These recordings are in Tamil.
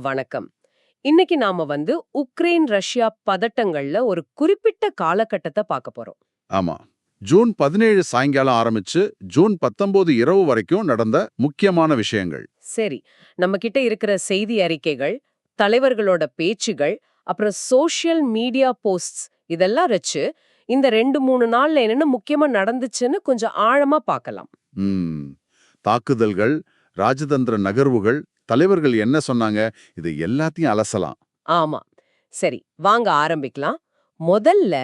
வணக்கம். இன்னைக்கு நாம வந்து உக்ரைன் ரஷ்யா பதட்டங்கள்ல ஒரு குறிப்பிட்ட காலகட்டத்தை பார்க்க போறோம். ஆமா. ஜூன் பதினேழு சாயங்காலம் ஆரம்பிச்சு ஜூன் பத்தொன்பது இரவு வரைக்கும் நடந்த முக்கியமான விஷயங்கள். சரி நம்ம கிட்ட இருக்கிற செய்தி அறிக்கைகள் தலைவர்களோட பேச்சுகள் அப்புறம் சோஷியல் மீடியா போஸ்ட்ஸ் இதெல்லாம் வச்சு இந்த ரெண்டு மூணு நாள்ல என்னென்ன முக்கியமா நடந்துச்சுன்னு கொஞ்சம் ஆழமா பார்க்கலாம். ம், தாக்குதல்கள் ராஜதந்திர நகர்வுகள் தலைவர்கள் என்ன சொன்னாங்க? இது எல்லாத்தையும் அலசலாம். ஆமா. சரி வாங்க ஆரம்பிக்கலாம். முதல்ல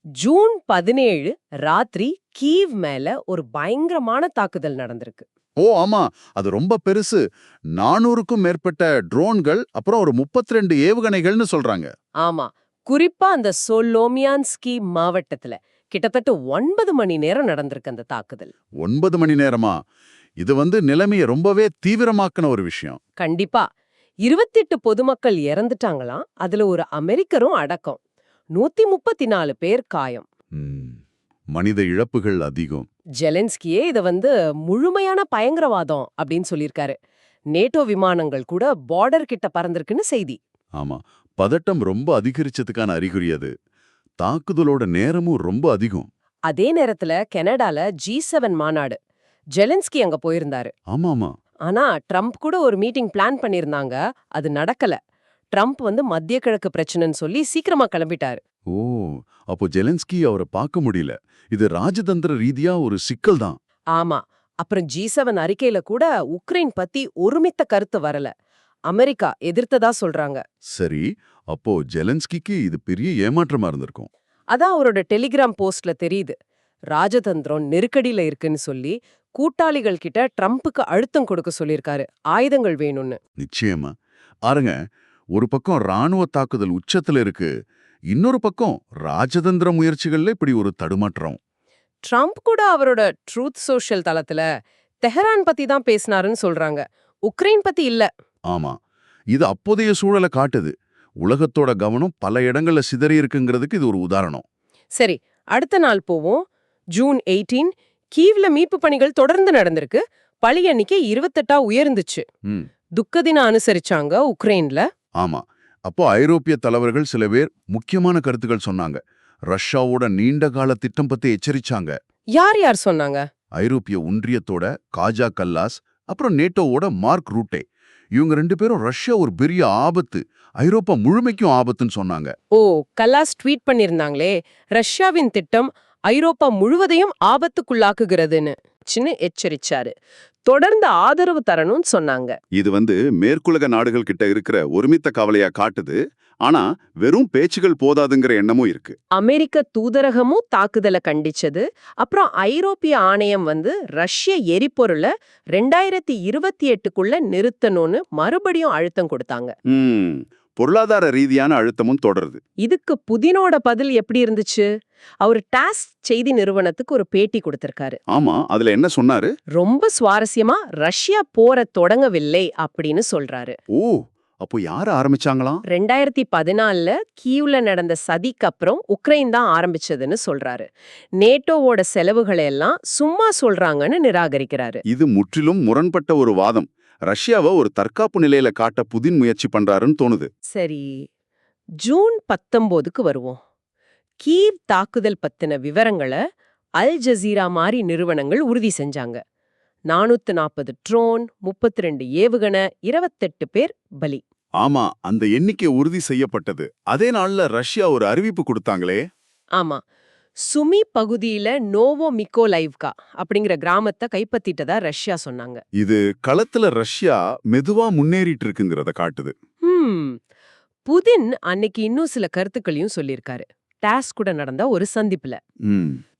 ஜூன் பதினேழு ராத்திரி கீவ் மேல ஒரு பயங்கரமான தாக்குதல் நடந்திருக்கு. ஓ ஆமா. அது ரொம்ப பெருசு. நானூறுக்கும் மேற்பட்ட ட்ரோன்கள் அப்புறம் ஒரு 32 ஏவுகணைகள்னு சொல்றாங்க. ஆமா. குறிப்பா அந்த சோலோமியான்ஸ்கி மாவட்டத்துல கிட்டத்தட்ட ஒன்பது மணி நேரம் நடந்திருக்கு அந்த தாக்குதல். ஒன்பது மணி நேரமா? இது வந்து நிலைமையை ரொம்பவே தீவிரமாக்குன ஒரு விஷயம். கண்டிப்பா. இருபத்தெட்டு பொதுமக்கள் இறந்துட்டாங்களாம். அதுல ஒரு அமெரிக்கரும் அடக்கம். நூத்தி முப்பத்தி நாலு பேர் காயம். மனித இழப்புகள் அதிகம். ஜெலன்ஸ்கியே இத வந்து முழுமையான பயங்கரவாதம் அப்படின்னு சொல்லியிருக்காரு. நேட்டோ விமானங்கள் கூட பார்டர் கிட்ட பறந்திருக்குன்னு செய்தி. ஆமா. பதட்டம் ரொம்ப அதிகரிச்சதுக்கான அறிகுறி அது. தாக்குதலோட நேரமும் ரொம்ப அதிகம். அதே நேரத்துல கனடால ஜி செவன் மாநாடு. ஜெலன்ஸ்கி அங்க போயிருந்தாரு. ஆமா ஆமா ஆனா ட்ரம்ப் கூட ஒரு மீட்டிங் பிளான் பண்ணிருந்தாங்க. அது நடக்கல. ட்ரம்ப் வந்து மத்திய கிழக்கு பிரச்சனைன்னு சொல்லி சீக்கிரமா கிளம்பிட்டாரு. ஓ அப்போ ஜெலன்ஸ்கி அவரை பார்க்க முடியல. இது ராஜதந்திர ரீதியா ஒரு சிக்கல் தான். ஆமா. அப்புறம் ஜி செவன் அறிக்கையில கூட உக்ரைன் பத்தி ஒருமித்த கருத்து வரல. அமெரிக்கா எதிர்த்ததா சொல்றாங்க. சரி அப்போ ஜெலன்ஸ்கிக்கு இது பெரிய ஏமாற்றமா இருந்திருக்கும். அதான் அவரோட டெலிகிராம் போஸ்ட்ல தெரியுது. ராஜதந்திரம் நெருக்கடியில இருக்குன்னு சொல்லி கூட்டாளிகள் கிட்ட ட்ரம்ப்புக்கு அழுத்தம் கொடுக்க சொல்லியிருக்காரு. ஆயுதங்கள் வேணும்னு. நிச்சயமா. ஆருங்க ஒரு பக்கம் ராணுவ தாக்குதல் உச்சத்துல இருக்கு இன்னொரு பக்கம் ராஜதந்திர முயற்சிகள்ல இப்படி ஒரு தடுமாற்றம். ட்ரம்ப் கூட அவரோட ட்ரூத் சோஷியல் தளத்துல தெஹரான் பத்தி தான் பேசினாருன்னு சொல்றாங்க. உக்ரைன் பத்தி இல்ல. ஆமா. இது அப்போதைய சூழலை காட்டுது. உலகத்தோட கவனம் பல இடங்கள்ல சிதறி இருக்குங்கிறதுக்கு இது ஒரு உதாரணம். சரி அடுத்த நாள் போவோம். ஜூன் எயிட்டீன் கீவ்ல மீட்பு பணிகள் தொடர்ந்து நடந்திருக்கு. பழி எண்ணிக்கை இருபத்தெட்டா உயர்ந்துச்சு. துக்க தினம் அனுசரிச்சாங்க உக்ரைன்ல. ஆமா. அப்போ ஐரோப்பிய தலைவர்கள் சில பேர் முக்கியமான கருத்துக்கள் சொன்னாங்க. ரஷ்யாவோட நீண்ட கால திட்டம் பத்தி எச்சரிச்சாங்க. யார் யார் சொன்னாங்க? ஐரோப்பிய ஒன்றியத்தோட காஜா கல்லாஸ் அப்புறம் நேட்டோவோட மார்க் ரூட்டே. இவங்க ரெண்டு பேரும் ரஷ்யா ஒரு பெரிய ஆபத்து ஐரோப்பா முழுமைக்கும் ஆபத்துன்னு சொன்னாங்க. ஓ கல்லாஸ் ட்வீட் பண்ணிருந்தாங்களே ரஷ்யாவின் திட்டம் ஐரோப்பா முழுவதையும் ஆபத்துக்குள்ளாக்குகிறதுன்னு சின்ன எச்சரிச்சாரு. தொடர்ந்து ஆதரவு தரணும்னு சொன்னாங்க. இது வந்து மேற்குலக நாடுகள் கிட்ட இருக்கிற ஒருமித்த கவலையா காட்டுது. ஆனா வெறும் பேச்சுகள் போதாதுங்கிற எண்ணமும் இருக்கு. அமெரிக்க தூதரகமும் தாக்குதலை கண்டிச்சது. அப்புறம் ஐரோப்பிய ஆணையம் வந்து ரஷ்ய எரிபொருளை ரெண்டாயிரத்தி இருபத்தி எட்டுக்குள்ள நிறுத்தணும்னு மறுபடியும் அழுத்தம் கொடுத்தாங்க. பொருளாதார ரீதியான அழுத்தமும் தொடருது. இதுக்கு புதினோட பதில் எப்படி இருந்துச்சு? அவர் டாஸ் செய்தி நிறுவனத்துக்கு ஒரு பேட்டி கொடுத்திருக்காரு. ஆமா அதுல என்ன சொன்னாரு? ரொம்ப சுவாரஸ்யமா ரஷ்யா போர தொடங்கவில்லை அப்படின்னு சொல்றாரு. ஓ அப்போ யார ஆரம்பிச்சாங்களாம் ரெண்டாயிரத்தி பதினாலுல கீவ்ல நடந்த சதிக்கு அப்புறம் உக்ரைன் தான் ஆரம்பிச்சதுன்னு சொல்றாரு. நேட்டோவோட செலவுகளை எல்லாம் சும்மா சொல்றாங்கன்னு நிராகரிக்கிறாரு. இது முற்றிலும் முரண்பட்ட ஒரு வாதம். ரஷ்யாவை ஒரு தற்காப்பு நிலையில காட்ட புதின் முயற்சி பண்றாருன்னு தோணுது. சரி ஜூன் பத்தொம்போதுக்கு வருவோம். கீவ் தாக்குதல் பத்தின விவரங்களை அல் ஜசீரா மாதிரி நிறுவனங்கள் உறுதி செஞ்சாங்க. நானூத்து நாற்பது ட்ரோன் முப்பத்தி ரெண்டு ஏவுகணை இருபத்தெட்டு பேர் பலி. ஆமா அந்த எண்ணிக்கை உறுதி செய்யப்பட்டது. அதே நாள்ல ரஷ்யா ஒரு அறிவிப்பு கொடுத்தாங்களே. ஆமா. சுமி பகுதியில நோவோ மிக்கோலைவ்கா அப்படிங்கிற கிராமத்தை கைப்பற்றிட்டதா ரஷ்யா சொன்னாங்க. இது களத்துல ரஷ்யா மெதுவா முன்னேறிட்டு இருக்குங்கிறத காட்டுது. புதின் அன்னைக்கு இன்னும் சில கருத்துக்களையும் சொல்லியிருக்காரு. டாஸ் கூட நடந்த ஒரு சந்திப்புல.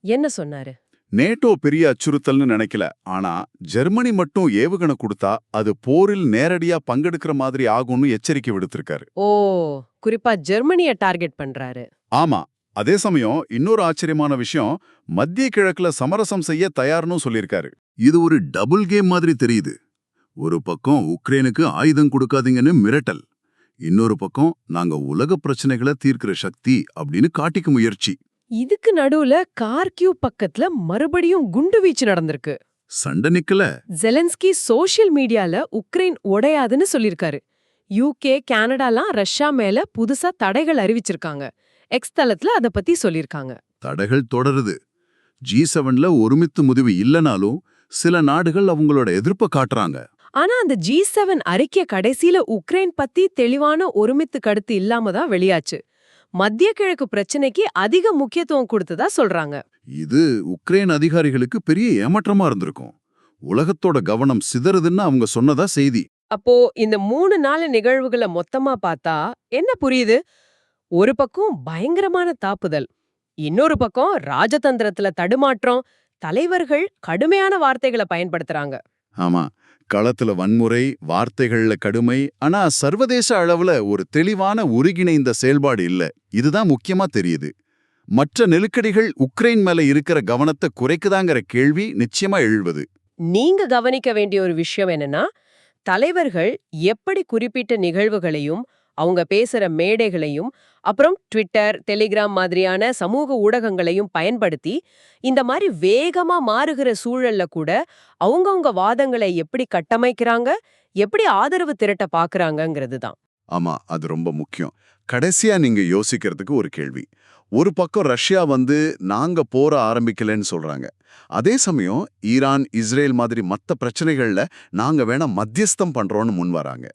என்ன சொன்னாரு? நேட்டோ பெரிய அச்சுறுத்தல்னு நினைக்கல. ஆனா ஜெர்மனி மட்டும் ஏவுகணை கொடுத்தா அது போரில் நேரடியா பங்கெடுக்கிற மாதிரி ஆகும்னு எச்சரிக்கை விடுத்திருக்காரு. ஓ குறிப்பா ஜெர்மனிய டார்கெட் பண்றாரு. ஆமா. அதே சமயம் இன்னொரு ஆச்சரியமான விஷயம் மத்திய கிழக்குல சமரசம் செய்ய தயார்னு சொல்லியிருக்காரு. இது ஒரு டபுள் கேம் மாதிரி தெரியுது. ஒரு பக்கம் உக்ரைனுக்கு ஆயுதம் கொடுக்காதீங்கன்னு மிரட்டல். இன்னொரு பக்கம் நாங்க உலக பிரச்சனைகளை தீர்க்கிற சக்தி அப்படின்னு காட்டிக்க முயற்சி. இதுக்கு நடுவுல கார்கியூ பக்கத்துல மறுபடியும் குண்டு வீச்சு நடந்திருக்கு. சண்டை நிக்கல. ஜெலன்ஸ்கி சோஷியல் மீடியால உக்ரைன் உடையாதுன்னு சொல்லிருக்காரு யூகே கனடாலாம் ரஷ்யா மேல புதுசா தடைகள் அறிவிச்சிருக்காங்க. எக்ஸ் தளத்துல அத பத்தி சொல்லிருக்காங்க தடைகள் தொடருது. ஜி செவன்ல ஒருமித்து முடிவு இல்லனாலும் சில நாடுகள் அவங்களோட எதிர்ப்பை காட்டுறாங்க. ஆனா அந்த ஜி செவன் அறிக்கை கடைசியில உக்ரைன் பத்தி தெளிவான ஒருமித்து கருத்து இல்லாம தான் வெளியாச்சு. மத்திய கிழக்கு பிரச்சனைக்கு அதிக முக்கியத்துவம் கொடுத்ததா சொல்றாங்க. இது உக்ரைன் அதிகாரிகளுக்கு பெரிய ஏமாற்றமா இருந்திருக்கும். உலகத்தோட கவனம் சிதறுதுன்னு அவங்க சொன்னதா செய்தி. அப்போ இந்த மூணு நாள் நிகழ்வுகளை மொத்தமா பார்த்தா என்ன புரியுது? ஒரு பக்கம் பயங்கரமான தாக்குதல் இன்னொரு பக்கம் ராஜதந்திரத்துல தடுமாற்றம் தலைவர்கள் கடுமையான வார்த்தைகளை பயன்படுத்துறாங்க. ஆமா. களத்துல வன்முறை வார்த்தைகள்ல கடுமை ஆனா சர்வதேச அளவுல ஒரு தெளிவான ஒருங்கிணைந்த செயல்பாடு இல்ல. இதுதான் முக்கியமா தெரியுது. மற்ற நெருக்கடிகள் உக்ரைன் மேல இருக்கிற கவனத்தை குறைக்குதாங்கிற கேள்வி நிச்சயமா எழுவது. நீங்க கவனிக்க வேண்டிய ஒரு விஷயம் என்னன்னா தலைவர்கள் எப்படி குறிப்பிட்ட நிகழ்வுகளையும் அவங்க பேசுற மேடைகளையும் அப்புறம் ட்விட்டர் டெலிகிராம் மாதிரியான சமூக ஊடகங்களையும் பயன்படுத்தி இந்த மாதிரி வேகமா மாறுகிற சூழல்ல கூட அவங்கவுங்க வாதங்களை எப்படி கட்டமைக்கிறாங்க எப்படி ஆதரவு திரட்ட பாக்குறாங்கங்கிறது தான் ஆமா அது ரொம்ப முக்கியம். கடைசியா நீங்க யோசிக்கிறதுக்கு ஒரு கேள்வி. ஒரு பக்கம் ரஷ்யா வந்து நாங்க போற ஆரம்பிக்கலன்னு சொல்றாங்க. அதே சமயம் ஈரான் இஸ்ரேல் மாதிரி மத்த பிரச்சனைகள்ல நாங்க வேணா மத்தியஸ்தம் பண்றோம்னு முன் வராங்க.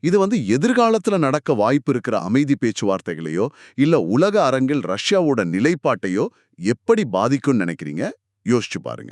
இது வந்து எதிர்காலத்துல நடக்க வாய்ப்பு இருக்கிற அமைதி பேச்சுவார்த்தைகளையோ இல்ல உலக அரங்கில் ரஷ்யாவோட நிலைப்பாட்டையோ எப்படி பாதிக்கும்னு நினைக்கிறீங்க? யோசிச்சு பாருங்க.